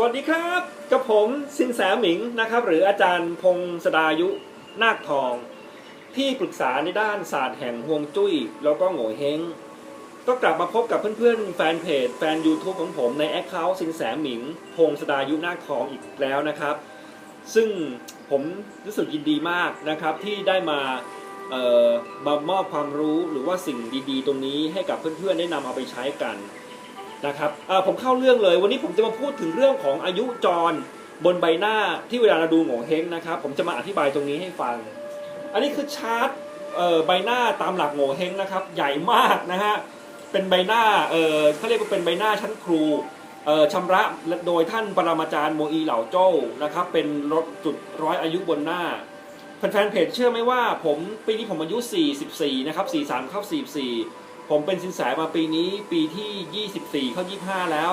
สวัสดีครับกับผมสินแสหมิงนะครับ หรืออาจารย์พงศดายุนาคทอง ที่ปรึกษาในด้านศาสตร์แห่งฮวงจุ้ย แล้วก็โง่เฮงก็กลับมาพบกับเพื่อนๆ แฟนเพจ แฟน YouTube ของผมในแอคเคาท์สินแสหมิง พงศดายุนาคทองอีกแล้วนะครับ ซึ่งผมรู้สึกยินดีมากนะครับที่ได้มาเอ่อมามอบความรู้หรือว่าสิ่งดีๆ ตรงนี้ให้กับเพื่อนๆ ได้นำเอาไปใช้กัน นะครับผมเข้าเรื่องเลย วันนี้ผมจะมาพูดถึงเรื่องของอายุจรบนใบหน้าที่เวลาเราดูโง่เฮงนะครับ ผมจะมาอธิบายตรงนี้ให้ฟัง อันนี้คือชาร์ตใบหน้าตามหลักโง่เฮงนะครับ ใหญ่มากนะฮะเป็นใบหน้าเขาเรียกว่าเป็นใบหน้าชั้นครูเอ่อชำระโดยท่านปรมาจารย์โมอีเหล่าโจ้นะครับ เป็นรถจุดร้อยอายุบนหน้าแฟนๆเพจเชื่อไหมว่าผมปีนี้ผมอายุ 44 นะครับ 43 เข้า 44 ผมเป็นสินแสมาปีนี้ปีที่ 24 เข้า 25 แล้ว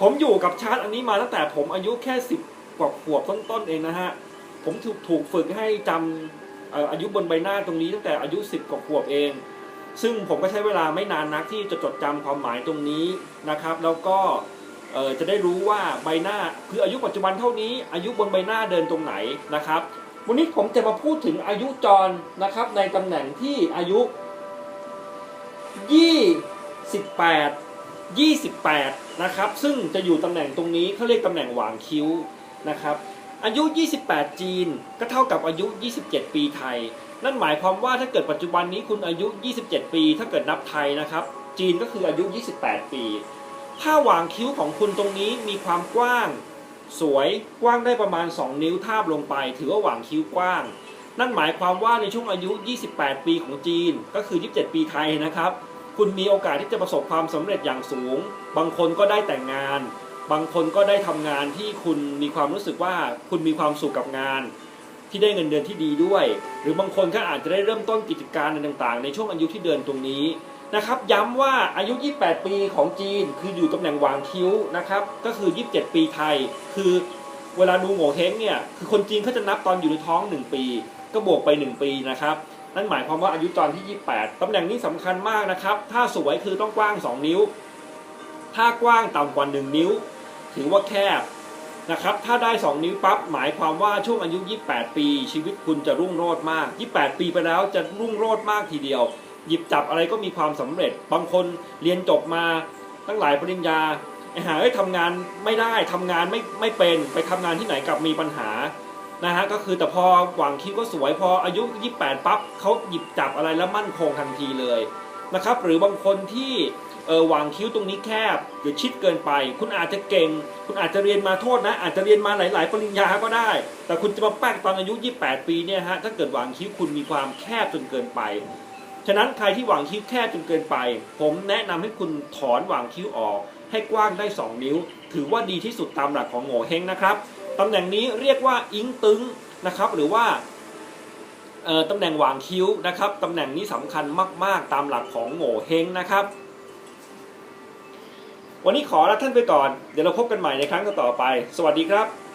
ผมอยู่กับชาร์ตอันนี้มาตั้งแต่ผมอายุแค่ 10 กว่าขวบต้นๆเองนะฮะ ผมถูกถูกฝึกให้จำอายุบนใบหน้าตรงนี้ตั้งแต่อายุ 10 กว่าขวบเอง ซึ่งผมก็ใช้เวลาไม่นานนักที่จะจดจำความหมายตรงนี้นะครับ แล้วก็จะได้รู้ว่าใบหน้าคืออายุปัจจุบันเท่านี้ อายุบนใบหน้าเดินตรงไหนนะครับ วันนี้ผมจะมาพูดถึงอายุจรนะครับในตำแหน่งที่อายุ 28 28 นะครับ ซึ่งจะอยู่ตำแหน่งตรงนี้เขาเรียกตำแหน่งหว่างคิ้วนะครับ อายุ 28 จีนก็เท่ากับอายุ 27 ปีไทย นั่นหมายความว่าถ้าเกิดปัจจุบันนี้คุณอายุ 27 ปี ถ้าเกิดนับไทยนะครับ จีนก็คืออายุ 28 ปี ถ้าหว่างคิ้วของคุณตรงนี้มีความกว้าง สวยกว้างได้ประมาณ 2 นิ้วทาบลงไป ถือว่าหว่างคิ้วกว้าง นั่นหมายความว่าในช่วงอายุ 28 ปีของจีน ก็คือ 27 ปีไทยนะครับ คุณมีโอกาสที่จะประสบความสำเร็จอย่างสูง บางคนก็ได้แต่งงาน บางคนก็ได้ทำงานที่คุณมีความรู้สึกว่าคุณมีความสุขกับงาน ที่ได้เงินเดือนที่ดีด้วย หรือบางคนก็อาจจะได้เริ่มต้นกิจการอะไรต่างๆ ในช่วงอายุที่เดินตรงนี้นะครับ ย้ำว่าอายุ 28 ปีของจีน คืออยู่ตำแหน่งวางคิ้วนะครับ ก็คือ 27 ปีไทย คือ เวลาดูโง่เฮงเนี่ยคือคนจีนเขาจะนับตอนอยู่ในท้อง 1 ปี ก็บวกไป 1 ปีนะครับนั่นหมายความว่าอายุจรที่ 28 ตำแหน่งนี้สำคัญมากนะครับ ถ้าสวยคือต้องกว้าง 2 นิ้ว ถ้ากว้างต่ำกว่า 1 นิ้ว ถือว่าแคบนะครับ ถ้าได้ 2 นิ้วปั๊บหมายความว่าช่วงอายุ 28 ปี ชีวิตคุณจะรุ่งโรจน์มาก 28 ปีไปแล้วจะรุ่งโรจน์มากทีเดียว หยิบจับอะไรก็มีความสำเร็จ บางคนเรียนจบมาตั้งหลายปริญญา หาเอ้ยทำงานไม่ได้ทำงานไม่ไม่เป็นไปทำงานที่ไหนกลับมีปัญหานะฮะก็คือแต่พอหวังคิดก็สวยพออายุ 28 ปั๊บเขาหยิบจับอะไรแล้วมั่นคงทันทีเลยนะครับหรือบางคนที่เออหวางคิ้วตรงนี้แคบหรือชิดเกินไป คุณอาจจะเก่ง คุณอาจจะเรียนมาโทษนะ อาจจะเรียนมาหลาย ๆ ปริญญาก็ได้ แต่คุณจะมาแป๊กตอนอายุ 28 ปีเนี่ยฮะถ้าเกิดหวางคิ้วคุณมีความแคบจนเกินไป ฉะนั้นใครที่หว่างคิ้วแคบจนเกินไป ผมแนะนำให้คุณถอนหว่างคิ้วออก ให้กว้างได้ 2 นิ้ว ถือว่าดีที่สุดตามหลักของโง่เฮงนะครับตำแหน่งนี้เรียกว่าอิงตึงนะครับ หรือว่าตำแหน่งหว่างคิ้วนะครับตำแหน่งนี้สำคัญมาก ๆ ตามหลักของโง่เฮงนะครับ วันนี้ขอลาท่านไปก่อน เดี๋ยวเราพบกันใหม่ในครั้งต่อไป สวัสดีครับ